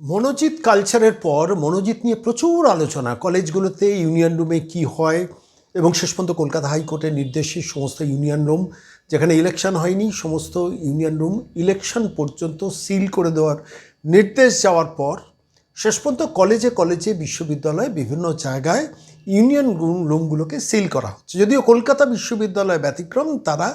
মনোজিৎ কালচারের পর মনোজিৎ নিয়ে প্রচুর আলোচনা। কলেজগুলোতে ইউনিয়ন রুমে কি হয় এবং শেষ পর্যন্ত কলকাতা হাইকোর্টের নির্দেশে সমস্ত ইউনিয়ন রুম, যেখানে ইলেকশন হয়নি, সমস্ত ইউনিয়ন রুম ইলেকশন পর্যন্ত সিল করে দেওয়ার নির্দেশ যাওয়ার পর শেষ পর্যন্ত কলেজে কলেজে বিশ্ববিদ্যালয়ে বিভিন্ন জায়গায় ইউনিয়ন রুম রুমগুলোকে সিল করা হচ্ছে। যদিও কলকাতা বিশ্ববিদ্যালয় ব্যতিক্রম, তারা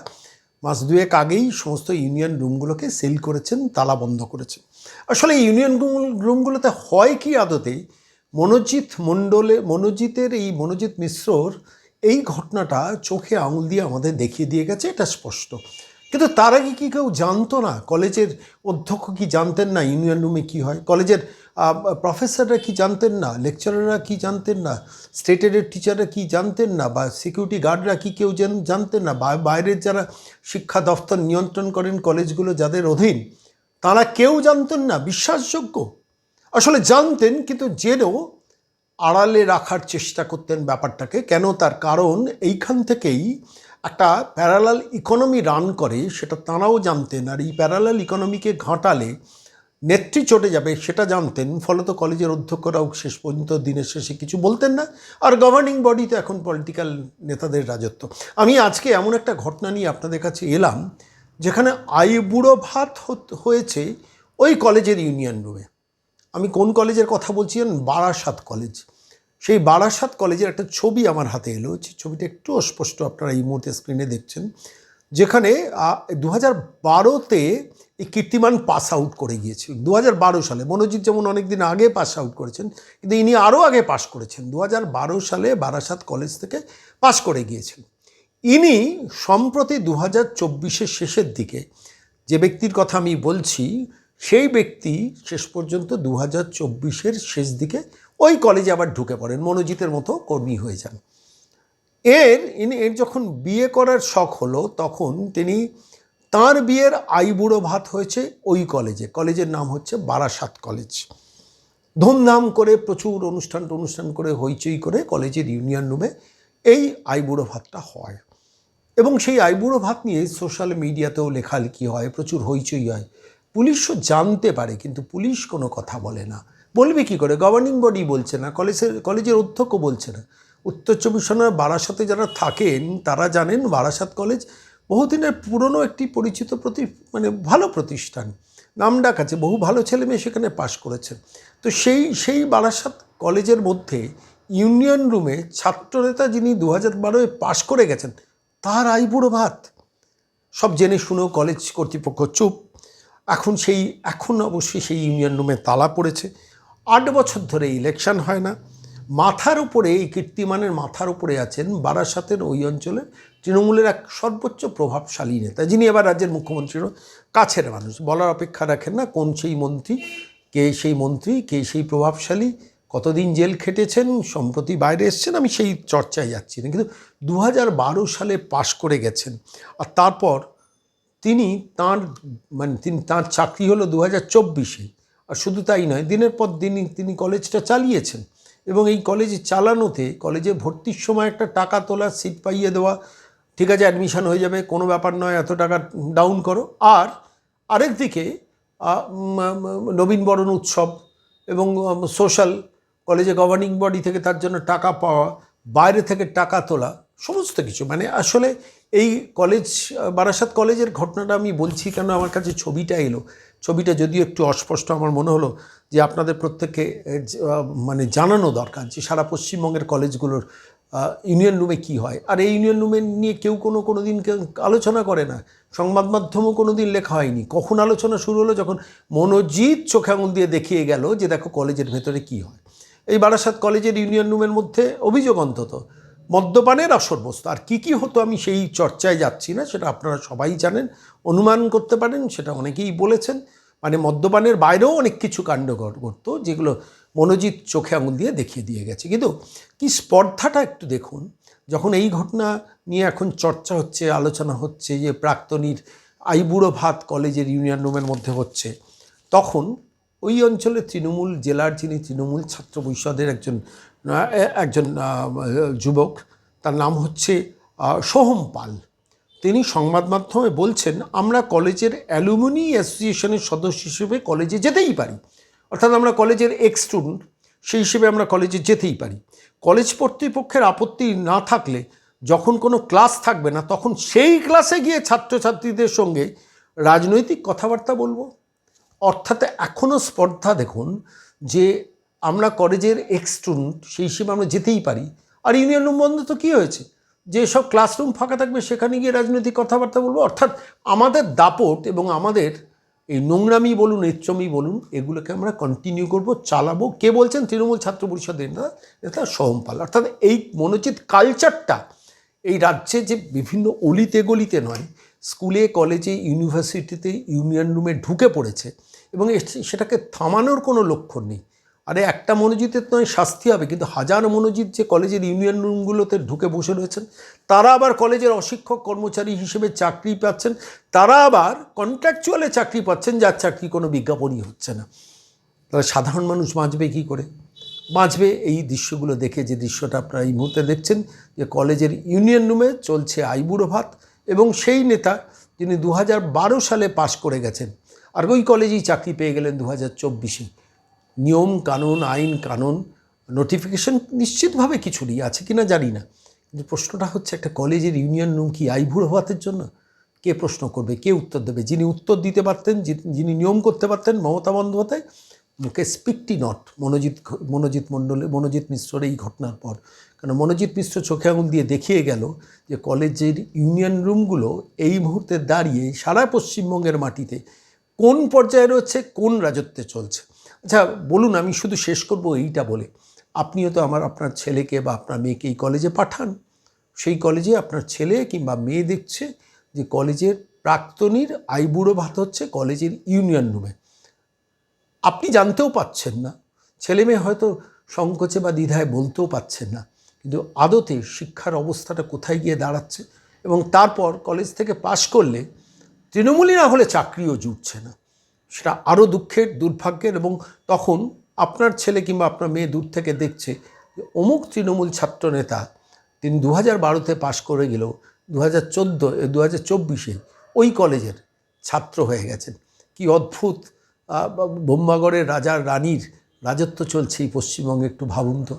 মাস দুয়েক আগেই সমস্ত ইউনিয়ন রুমগুলোকে সেল করেছেন, তালা বন্ধ করেছেন। আসলে ইউনিয়ন রুমগুলোতে হয় কি আদতে? মনোজিৎ মণ্ডলে মনোজিতের এই মনোজিৎ মিশ্রর এই ঘটনাটা চোখে আঙুল দিয়ে আমাদের দেখিয়ে দিয়ে গেছে, এটা স্পষ্ট। কিন্তু তার আগে কি কেউ জানতো না? কলেজের অধ্যক্ষ কি জানতেন না ইউনিয়ন রুমে কি হয়? কলেজের প্রফেসররা কি জানতেন না? লেকচারাররা কি জানতেন না? স্টেটের টিচাররা কি জানতেন না? বা সিকিউরিটি গার্ডরা কি কেউ জান- জানতেন না? বাইরের যারা শিক্ষা দফতর নিয়ন্ত্রণ করেন কলেজগুলো যাদের অধীন তারা কেউ জানতেন না, বিশ্বাসযোগ্য। আসলে জানতেন, কিন্তু জেনেও আড়ালে রাখার চেষ্টা করতেন ব্যাপারটাকে। কেন? তার কারণ এইখান থেকেই একটা প্যারালাল ইকোনমি রান করে, সেটা তাঁরাও জানতেন। আর এই প্যারালাল ইকোনমিকে ঘাঁটালে নেত্রী চটে যাবে, সেটা জানতেন। ফলত কলেজের অধ্যক্ষরাও শেষ পর্যন্ত দিনের শেষে কিছু বলতেন না। আর গভর্নিং বডি তো এখন পলিটিক্যাল নেতাদের রাজত্ব। আমি আজকে এমন একটা ঘটনা নিয়ে আপনাদের কাছে এলাম যেখানে আইবুড়ো ভাত হয়েছে ওই কলেজের ইউনিয়ন রুমে আমি কোন কলেজের কথা বলছি? বারাসাত কলেজ। সেই বারাসাত কলেজের একটা ছবি আমার হাতে এলো। সেই ছবিটা একটু অস্পষ্ট আপনারা এই মুহূর্তে স্ক্রিনে দেখছেন। যেখানে দু হাজার বারোতে এই কীর্তিমান পাস আউট করে গিয়েছিল দু হাজার বারো সালে। মনোজিৎ যেমন অনেক দিন আগে পাস আউট করেছেন, কিন্তু ইনি আরও আগে পাশ করেছেন। দু হাজার বারো সালে বারাসাত কলেজ থেকে পাশ করে গিয়েছেন। ইনি সম্প্রতি দু হাজার চব্বিশের শেষের দিকে যে ব্যক্তির কথা আমি বলছি, সেই ব্যক্তি শেষ পর্যন্ত দু হাজার চব্বিশের শেষ দিকে ওই কলেজে আবার ঢুকে পড়েন, মনোজিতের মতো কর্মী হয়ে যান। এর, ইনি, এর যখন বিয়ে করার শখ হলো, তখন তিনি তার বিয়ের আইবুড়ো ভাত হয়েছে ওই কলেজে। কলেজের নাম হচ্ছে বারাসাত কলেজ। ধুমধাম করে প্রচুর অনুষ্ঠান অনুষ্ঠান করে, হইচই করে কলেজের ইউনিয়ন রুমে এই আইবুড়ো ভাতটা হয়। এবং সেই আইবুড়ো ভাত নিয়ে সোশ্যাল মিডিয়াতেও লেখালেখি হয়, প্রচুর হইচই হয়। পুলিশও জানতে পারে, কিন্তু পুলিশ কোনো কথা বলে না। বলবে কি করে? গভর্নিং বডি বলছে না, কলেজের কলেজের অধ্যক্ষ বলছে না। উত্তর চব্বিশ পরগনার বারাসাতে যারা থাকেন, তারা জানেন বারাসাত কলেজ বহুদিনের পুরনো একটি পরিচিত প্রতি মানে ভালো প্রতিষ্ঠান। নামডাক আছে, বহু ভালো ছেলে মেয়ে সেখানে পাশ করেছে। তো সেই সেই বারাসাত কলেজের মধ্যে ইউনিয়ন রুমে ছাত্রনেতা যিনি দু হাজার বারোয় পাশ করে গেছেন তার আইবুড়ো ভাত। সব জেনে শুনেও কলেজ কর্তৃপক্ষ চুপ। এখন সেই, এখন অবশ্যই সেই ইউনিয়ন রুমে তালা পড়েছে। আট বছর ধরে ইলেকশন হয় না। মাথার উপরে, এই কীর্তিমানের মাথার উপরে আছেন বারাসাতের ওই অঞ্চলের তৃণমূলের এক সর্বোচ্চ প্রভাবশালী নেতা, যিনি এবার রাজ্যের মুখ্যমন্ত্রীরও কাছের মানুষ। বলার অপেক্ষা রাখেন না, কোন সেই মন্ত্রী, কে সেই মন্ত্রী, কে সেই প্রভাবশালী কতদিন জেল খেটেছেন, সম্প্রতি বাইরে এসছেন, আমি সেই চর্চায় যাচ্ছি। না কিন্তু দু হাজার বারো সালে পাশ করে গেছেন। আর তারপর তিনি তার মানে তিনি তাঁর চাকরি হলো দু হাজার চব্বিশে। আর শুধু তাই নয়, দিনের পর দিন তিনি কলেজটা চালিয়েছেন। এবং এই কলেজে চালানোতে, কলেজে ভর্তির সময় একটা টাকা তোলা, সিট পাইয়ে দেওয়া, ঠিক আছে অ্যাডমিশান হয়ে যাবে, কোনো ব্যাপার নয়, এত টাকা ডাউন করো। আর আরেক দিকে নবীনবরণ উৎসব এবং সোশ্যাল কলেজে গভর্নিং বডি থেকে তার জন্য টাকা পাওয়া, বাইরে থেকে টাকা তোলা, সমস্ত কিছু। মানে আসলে এই কলেজ, বারাসাত কলেজের ঘটনাটা আমি বলছি কেন আমার কাছে ছবিটা এলো। ছবিটা যদিও একটু অস্পষ্ট আমার মনে হলো যে আপনাদের প্রত্যেককে মানে জানানো দরকার যে সারা পশ্চিমবঙ্গের কলেজগুলোর ইউনিয়ন রুমে কী হয়। আর এই ইউনিয়ন রুমে নিয়ে কেউ কোনো কোনো দিন আলোচনা করে না। সংবাদ মাধ্যমও কোনো দিন লেখা হয়নি। কখন আলোচনা শুরু হলো? যখন মনোজিৎ চোখে আঙুল দিয়ে দেখিয়ে গেল যে দেখো কলেজের ভেতরে কী হয়। এই বারাসাত কলেজের ইউনিয়ন রুমের মধ্যে অভিযোগ অন্তত। মদ্যপানের আসর বস্তু আর কী কী হতো আমি সেই চর্চায় যাচ্ছি না, সেটা আপনারা সবাই জানেন, অনুমান করতে পারেন, সেটা অনেকেই বলেছেন। মানে মদ্যপানের বাইরেও অনেক কিছু কাণ্ড ঘটতো, যেগুলো মনোজিৎ চোখে আঙুল দিয়ে দেখিয়ে দিয়ে গেছে। কিন্তু কি স্পর্ধাটা একটু দেখুন, যখন এই ঘটনা নিয়ে এখন চর্চা হচ্ছে, আলোচনা হচ্ছে, যে প্রাক্তনীর আইবুড়ো ভাত কলেজের ইউনিয়ন রুমের মধ্যে হচ্ছে, তখন ওই অঞ্চলে তৃণমূল, জেলার যিনি তৃণমূল ছাত্র পরিষদের একজন একজন যুবক, তার নাম হচ্ছে সোহম পাল। তিনি সংবাদ মাধ্যমে বলছেন, আমরা কলেজের অ্যালুমিনি অ্যাসোসিয়েশনের সদস্য হিসেবে কলেজে যেতেই পারি। অর্থাৎ আমরা কলেজের এক্স স্টুডেন্ট, সেই হিসেবে আমরা কলেজে যেতেই পারি। কলেজ কর্তৃপক্ষের আপত্তি না থাকলে, যখন কোনো ক্লাস থাকবে না, তখন সেই ক্লাসে গিয়ে ছাত্রছাত্রীদের সঙ্গে রাজনৈতিক কথাবার্তা বলব। অর্থাৎ এখনও স্পর্ধা দেখুন যে আমরা কলেজের এক্স স্টুডেন্ট সেই হিসেবে আমরা যেতেই পারি। আর ইউনিয়ন রুম বন্ধ তো কী হয়েছে? যে সব ক্লাসরুম ফাঁকা থাকবে, সেখানে গিয়ে রাজনৈতিক কথাবার্তা বলব? অর্থাৎ আমাদের দাপট এবং আমাদের এই নোংরামি বলুন ইচ্ছমি বলুন, এগুলোকে আমরা কন্টিনিউ করব, চালাবো। কে বলছেন? তৃণমূল ছাত্র পরিষদের না এটা সোহমপাল অর্থাৎ এই মনোচিত কালচারটা এই রাজ্যে যে বিভিন্ন অলিতে গলিতে নয়, স্কুলে, কলেজে ইউনিভার্সিটিতে ইউনিয়ন রুমে ঢুকে পড়েছে। এবং সেটাকে থামানোর কোনো লক্ষণ নেই। আরে একটা মনোজিতের নয়, শাস্তি হবে। কিন্তু হাজার মনোজিৎ যে কলেজের ইউনিয়ন রুমগুলোতে ঢুকে বসে রয়েছেন, তারা আবার কলেজের অশিক্ষক কর্মচারী হিসেবে চাকরি পাচ্ছেন, তারা আবার কন্ট্রাকচুয়ালে চাকরি পাচ্ছেন, যার চাকরি কোনো বিজ্ঞাপনই হচ্ছে না। তাহলে সাধারণ মানুষ বাঁচবে কী করে? বাঁচবে এই দৃশ্যগুলো দেখে যে দৃশ্যটা আপনারা এই মুহূর্তে দেখছেন, যে কলেজের ইউনিয়ন রুমে চলছে আইবুড়ো ভাত এবং সেই নেতা, যিনি দু হাজার বারো সালে পাশ করে গেছেন আর ওই কলেজেই চাকরি পেয়ে গেলেন দু হাজার চব্বিশে। নিয়ম কানুন, আইন কানুন নোটিফিকেশন নিশ্চিতভাবে কিছু নেই, আছে কি না জানি না। কিন্তু প্রশ্নটা হচ্ছে একটা কলেজের ইউনিয়ন রুম কি আইবুড়ো ভাতের জন্য? কে প্রশ্ন করবে, কে উত্তর দেবে? যিনি উত্তর দিতে পারতেন, যিনি নিয়ম করতে পারতেন, মমতা বন্দ্যোপাধ্যায় মুখে স্পিকটি নট। মনোজিৎ মনোজিৎ মণ্ডলে, মনোজিৎ মিশ্রর এই ঘটনার পর। কারণ মনোজিৎ মিশ্র চোখে আঙুল দিয়ে দেখিয়ে গেল যে কলেজের ইউনিয়ন রুমগুলো এই মুহূর্তে দাঁড়িয়ে সারা পশ্চিমবঙ্গের মাটিতে কোন পর্যায়ে রয়েছে, কোন রাজত্বে চলছে? আচ্ছা বলুন, আমি শুধু শেষ করব এইটা বলে। আপনিও তো আমার, আপনার ছেলেকে বা আপনার মেয়েকে এই কলেজে পাঠান। সেই কলেজে আপনার ছেলে কিংবা মেয়ে দেখছে যে কলেজের প্রাক্তনীর আইবুড়ো ভাত হচ্ছে কলেজের ইউনিয়ন রুমে। আপনি জানতেও পাচ্ছেন না। ছেলে মেয়ে হয়তো সংকোচে বা দ্বিধায় বলতেও পাচ্ছেন না। কিন্তু আদতে শিক্ষার অবস্থাটা কোথায় গিয়ে দাঁড়াচ্ছে? এবং তারপর কলেজ থেকে পাশ করলে তৃণমূলই না হলে চাকরিও জুটছে না। সেটা আরও দুঃখের, দুর্ভাগ্যের এবং তখন আপনার ছেলে কিংবা আপনার মেয়ে দূর থেকে দেখছে যে অমুক তৃণমূল ছাত্র নেতা তিনি দু হাজার বারোতে পাশ করে গেলেও দু হাজার চোদ্দ দু হাজার চব্বিশে ওই কলেজের ছাত্র হয়ে গেছেন। কি অদ্ভুত ব্রহ্মাগড়ের রাজার রানীর রাজত্ব চলছে এই পশ্চিমবঙ্গে একটু ভাবুন তো।